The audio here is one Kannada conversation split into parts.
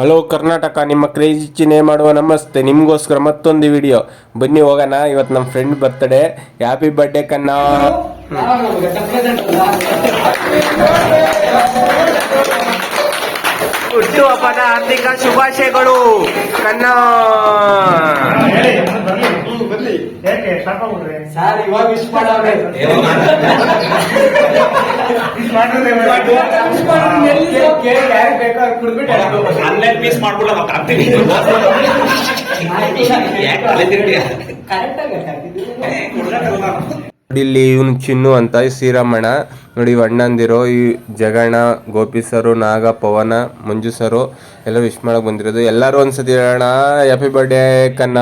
ಹಲೋ ಕರ್ನಾಟಕ, ನಿಮ್ಮ ಕ್ರೇಜಿ ಚಿಹ್ನೆ ಮಾಡುವ ನಮಸ್ತೆ. ನಿಮಗೋಸ್ಕರ ಮತ್ತೊಂದು ವಿಡಿಯೋ ಬನ್ನಿ, ಹೋಗೋಣ. ಇವತ್ತು ನಮ್ಮ ಫ್ರೆಂಡ್ ಬರ್ತ್ಡೇ ಹ್ಯಾಪಿ ಬರ್ಡೇ ಕನ್ನ. ಹುಟ್ಟು ಹಬ್ಬದ ಹಾರ್ದಿಕ ಶುಭಾಶಯಗಳು. ಕನ್ನ. ಕರೆಕ್ಟ್. ಆನ್ಲೈನ್ ಪೀಸ್ ಆಗಿ ಇಲ್ಲಿ ಇವನು ಚಿನ್ನು ಅಂತ ಈ ಶ್ರೀರಾಮಣ್ಣ ನೋಡಿ ಇವ್ ಅಣ್ಣಂದಿರು ಈ ಜಗಣ್ಣ ಗೋಪಿ ಸರು ನಾಗ ಪವನ ಮಂಜು ಸರು ಎಲ್ಲ ವಿಶ್ ಮಾಡಕ್ ಬಂದಿರೋದು. ಎಲ್ಲರೂ ಒಂದ್ಸತಿ ಹೇಳೋಣ ಹ್ಯಾಪಿ ಬರ್ಡೇ ಕನ್ನ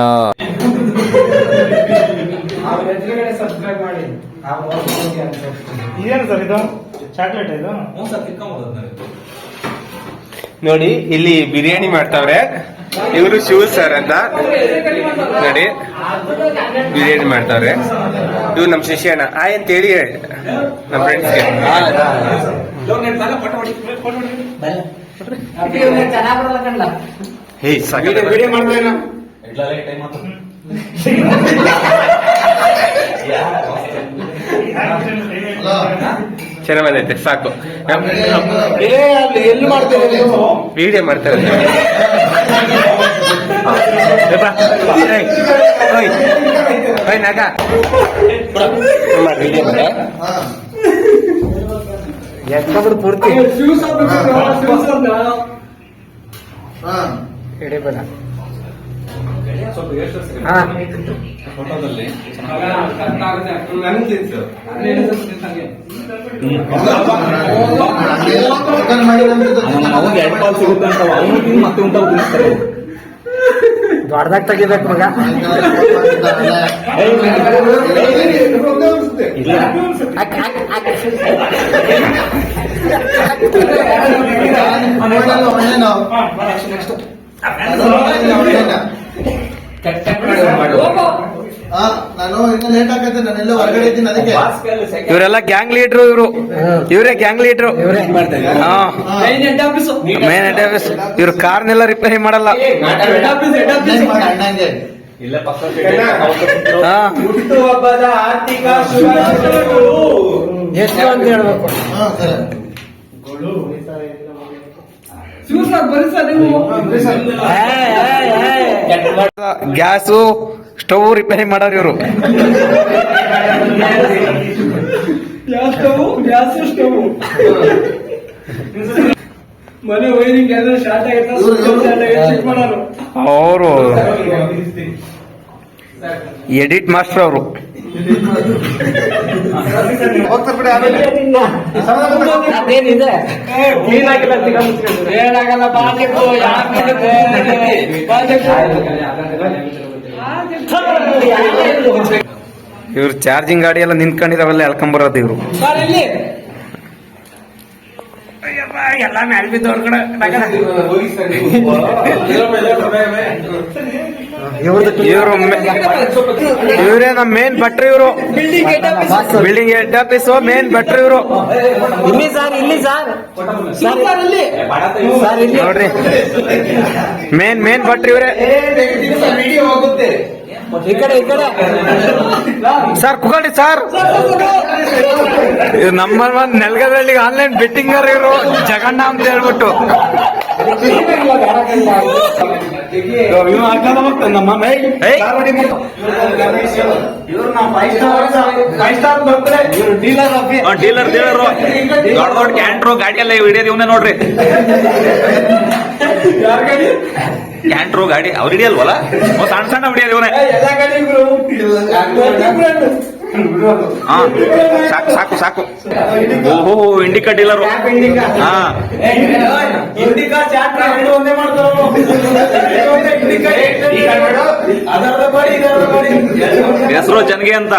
ಅವ್ರ ಎದುರುಗಡೆ ಸಬ್ಸ್ಕ್ರೈಬ್ ಮಾಡಿ ನಾವು ಹೋಗಿ ಅಂತ ಇದೇನು ಸರ್ ಇದು ಚಾಕ್ಲೇಟ್ ಇದು ನೋಡಿ ಇಲ್ಲಿ ಬಿರಿಯಾನಿ ಮಾಡ್ತಾವ್ರೆ. ಇವರು ಶಿವ ಸರ್ ಅಂತ ನೋಡಿ ಬಿರಿಯಾನಿ ಮಾಡ್ತಾವ್ರೆ ಇವ್ ನಮ್ಮ ಶಿಷ್ಯಣ್ಣ. ಆಯ್ ಅಂತ ಹೇಳಿ ನಮ್ಮ ಫ್ರೆಂಡ್ಸ್ಗೆ ಹೇ ಸಾಕು ಚೆನ್ನಾಗ್ ಬಂದೈತೆ ಸಾಕು. ಎಲ್ಲಿ ಮಾಡ್ತಾರೆ ವಿಡಿಯೋ ಮಾಡ್ತಾರೆ ನಾಗ. ವಿಡಿಯೋ ಮಾಡು. ಎತ್ಕೊಂಡ್ಬಿಡು ಪೂರ್ತಿ. ಹಿಡಿಬೇಡ ಹಾ ಅವಾಗ ಎರಡು ಪಾಲ್ ಸಿಗುತ್ತೆ ಅಂತ ಅವನು ತಿಂದು ಮತ್ತೆ ತಿನ್ನಿಸ್ತಾರೆ ದೊಡ್ಡದಾಗ ತೆಗಿಬೇಕು ಮಗ ಹಾಕ್, ನಾನು ಇನ್ನು ಲೇಟ್ ಆಗತ್ತೆ ನಾನೆಲ್ಲ ಹೊರಗಡೆ ಇದ್ದೀನಿ ಅದಕ್ಕೆ. ಇವರೆಲ್ಲ ಗ್ಯಾಂಗ್ ಲೀಡ್ರು ಇವರು. ಇವರೇ gang leader main head office ಇವ್ರು ಕಾರ್ನೆಲ್ಲ ರಿಪೇರಿ ಮಾಡಲ್ಲ. ಹುಟ್ಟುಹಬ್ಬದ ಆರ್ಥಿಕ ಎಷ್ಟು ಅಂತ ಹೇಳ್ಬೇಕು ಹಾ. ಸರಿ. ಗ್ಯಾಸು ಸ್ಟವ್ ರಿಪೇರಿ ಮಾಡೋರು ಇವರು. ಮನೆ ವೈರಿಂಗ್ ಎಲ್ಲ ಅವರು ಎಡಿಟ್ ಮಾಸ್ಟರ್ ಅವರು. ಅದೇನಿದೆ? ಇವ್ರು ಚಾರ್ಜಿಂಗ್ ಗಾಡಿ ಎಲ್ಲ ನಿಂತ್ಕೊಂಡಿರವೆಲ್ಲ ಎಳ್ಕೊಂಬರೋದು ಇವರು. ಎಲ್ಲ ಮ್ಯಾಲ ಬಿದ್ದವ್ರ ಕಡೆ ಇವರು ಇವರೇ ನಮ್ಮ ಮೇನ್ ಭಟ್ರು ಇವರು. ಬಿಲ್ಡಿಂಗ್ ಹೆಡ್ ಆಫೀಸ್ ಮೇನ್ ಭಟ್ರು ಇವರು. ಇಲ್ಲಿ ಸರ್ ಇಲ್ಲಿ ಸರ್. ಸರ್ ಇಲ್ಲಿ. ಸರ್ ಇಲ್ಲಿ. ನೋಡ್ರಿ. ಮೇನ್ ಮೇನ್ ಭಟ್ರು ಇವರೇ. ಈ ಕಡೆ ಈ ಕಡೆ ಸರ್ ಕುತ್ಕೊಳ್ಳಿ ಸರ್ ಇವ್ರು ನಮ್ಮ ನೆಲಗದಲ್ಲಿ ಆನ್ಲೈನ್ ಬೆಟ್ಟಿಂಗ್ ಇವರು ಡೀಲರ್ ಡೀಲರ್ ದೊಡ್ಡ ದೊಡ್ಡ ಕ್ಯಾಂಟ್ರೋ ಗಾಡಿ ಎಲ್ಲ ಹಿಡಿಯೋದು ಇವನೇ ನೋಡ್ರಿ. ಕ್ಯಾಂಟ್ರೋ ಗಾಡಿ? ಅವ್ರು ಹಿಡಿಯಲ್ವಲ್ಲ? ಸಣ್ಣ ಸಣ್ಣ ಹಿಡಿಯೋದು ಇವನೇ. ಹಾ ಸಾಕು ಸಾಕು ಸಾಕು. ಓಹೋ ಇಂಡಿಕಾ ಡೀಲರ್ ಹಾ. ಹೆಸರು ಜನ್ಗೆ ಅಂತ.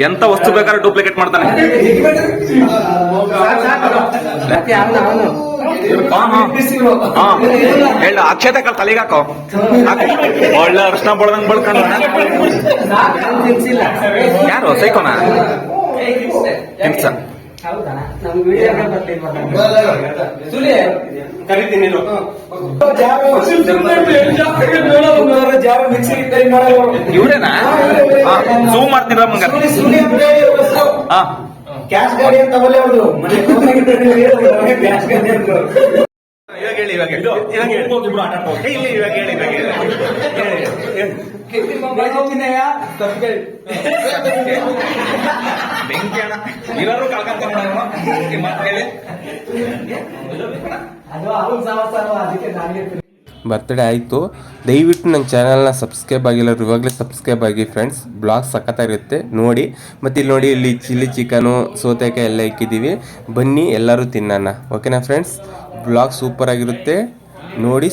ಎಂತ ವಸ್ತು ಬೇಕಾದ್ರೆ ಡೂಪ್ಲಿಕೇಟ್ ಮಾಡ್ತಾನೆ. ಹೇಳ ಅಕ್ಷತೆ ಕಾಲ್ ತಲೆಗಾಕೋ. ಒಳ್ಳೆ ಅರ್ಶನ ಬಳದಂಗ್ ಬಳ್ಕಲ್ಲ ಯಾರು? ಸೈಕೋನ? ಕರಿತೀನಿ ರಿಪೇರಿ ಇವ್ರೇನಾ? ಝೂಮ್ ಮಾಡ್ತೀರ ಮಂಗ ಕ್ಯಾಶ್ ಗಾಡಿ ಅಂತ ಅವಲೇ ಅವರು ಮನೆ ಕ್ಯಾಶ್ ಗಾಡಿ ಅಂತ ಇವಾಗ ಹೇಳಿ ಇವಾಗ ಹೇಳಿ. ಇವಾಗ ಹೇಳಿ. ಇಲ್ಲ ಇವಾಗ ಹೇಳಿ ಇವಾಗ. ಬೆಂಕಿ ಅಣ್ಣ ಇರೋರು ಕಳ್ಕೊಂತಾನೆ ಮತ್ತೆ ಹೇಳಿ ಅದು ಅವ್ರ ಸಾಹಸ ಅಲ್ವಾ, ಅದಕ್ಕೆ ನನಗೆ ಬರ್ತ್ಡೇ ಆಯಿತು. ದಯವಿಟ್ಟು ನನ್ನ ಚಾನಲ್ನ ಸಬ್ಸ್ಕ್ರೈಬ್ ಆಗಿಲ್ಲ ಇವಾಗಲೇ ಸಬ್ಸ್ಕ್ರೈಬ್ ಆಗಿ ಫ್ರೆಂಡ್ಸ್ ಬ್ಲಾಗ್ ಸಖತ್ತಾಗಿರುತ್ತೆ ನೋಡಿ. ಮತ್ತು ಇಲ್ಲಿ ನೋಡಿ, ಇಲ್ಲಿ ಚಿಲ್ಲಿ ಚಿಕನು ಸೌತೆಕಾಯಿ ಎಲ್ಲ ಇಕ್ಕಿದ್ದೀವಿ ಬನ್ನಿ, ಎಲ್ಲರೂ ತಿನ್ನೋಣ. ಓಕೆನಾ ಫ್ರೆಂಡ್ಸ್ ಬ್ಲಾಗ್ ಸೂಪರ್ ಆಗಿರುತ್ತೆ. ನೋಡಿ